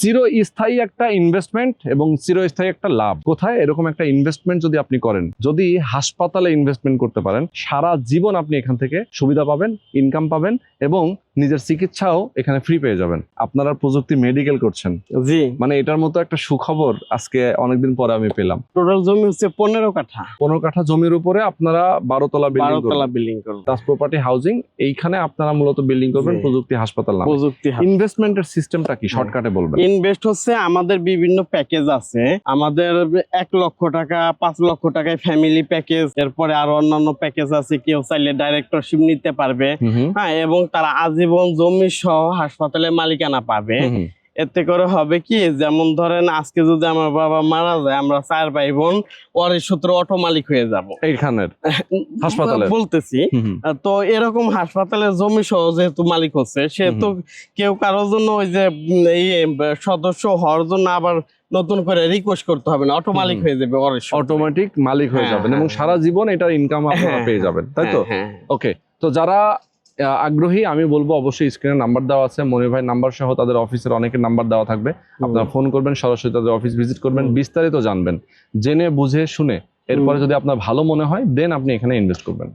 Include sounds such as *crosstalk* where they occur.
চিরস্থায়ী একটা ইনভেস্টমেন্ট এবং চিরস্থায়ী একটা লাভ। কোথায়? এরকম একটা ইনভেস্টমেন্ট যদি আপনি করেন, যদি হাসপাতালে ইনভেস্টমেন্ট করতে পারেন, সারা জীবন আপনি এখান থেকে সুবিধা পাবেন ইনকাম পাবেন এবং নিজের চিকিৎসাও এখানে ফ্রি পেয়ে যাবেন। আপনারা প্রযুক্তি মেডিকেল করছেন। জি। মানে এটার মতো একটা সুখবর আজকে অনেকদিন পরে আমি পেলাম। টোটাল জমি হচ্ছে পনেরো কাঠা। পনেরো কাঠা জমির উপরে আপনারা বারোতলা বিল্ডিং বারোতলা বিল্ডিং করব দাস প্রপার্টি হাউজিং এইখানে আপনারা মূলত বিল্ডিং করবেন প্রযুক্তি হাসপাতাল প্রযুক্তি ইনভেস্টমেন্টের সিস্টেমটা কি? শর্টকাটে বলবেন। ইনভেস্ট হচ্ছে আমাদের বিভিন্ন প্যাকেজ আছে। আমাদের এক লক্ষ টাকা পাঁচ লক্ষ টাকায় ফ্যামিলি প্যাকেজ এরপরে আরও অন্যান্য প্যাকেজ আছে। কেউ চাইলে ডাইরেক্টরশিপ নিতে পারবে। হ্যাঁ এবং তারা আজীবন জমি সহ হাসপাতালে মালিকানা পাবে। এতে করে হবে কি যেমন ধরেন আজকে যদি আমার বাবা মারা যায় আমরা চার ভাই বোন ওয়ারিশ সূত্র অটো মালিক হয়ে যাব এইখানের *laughs* হাসপাতালের? বলতেছি। তো এরকম হাসপাতালের জমি সহ যেহেতু মালিক হচ্ছে সে তো কেউ কারোর জন্য ওই যে এই সদস্য হওয়ার জন্য আবার নতুন করে রিকোয়েস্ট করতে হবে না অটো মালিক হয়ে যাবে অটোমেটিক মালিক হয়ে হ্যাঁ, যাবেন এবং হ্যাঁ, সারা জীবন এটার ইনকাম আপনারা হ্যাঁ, পেয়ে যাবেন তাই তো। ওকে তো যারা আগ্রহী আমি বলব অবশ্যই স্ক্রিনে নাম্বার দেওয়া আছে মনির ভাই নাম্বার সহ তাদের অফিসের অনেকের নাম্বার দেওয়া থাকবে। আপনারা ফোন করবেন সরাসরি তাদের অফিস ভিজিট করবেন বিস্তারিত জানবেন জেনে বুঝে শুনে। এরপরে যদি আপনার ভালো মনে হয় দেন আপনি এখানে ইনভেস্ট করবেন।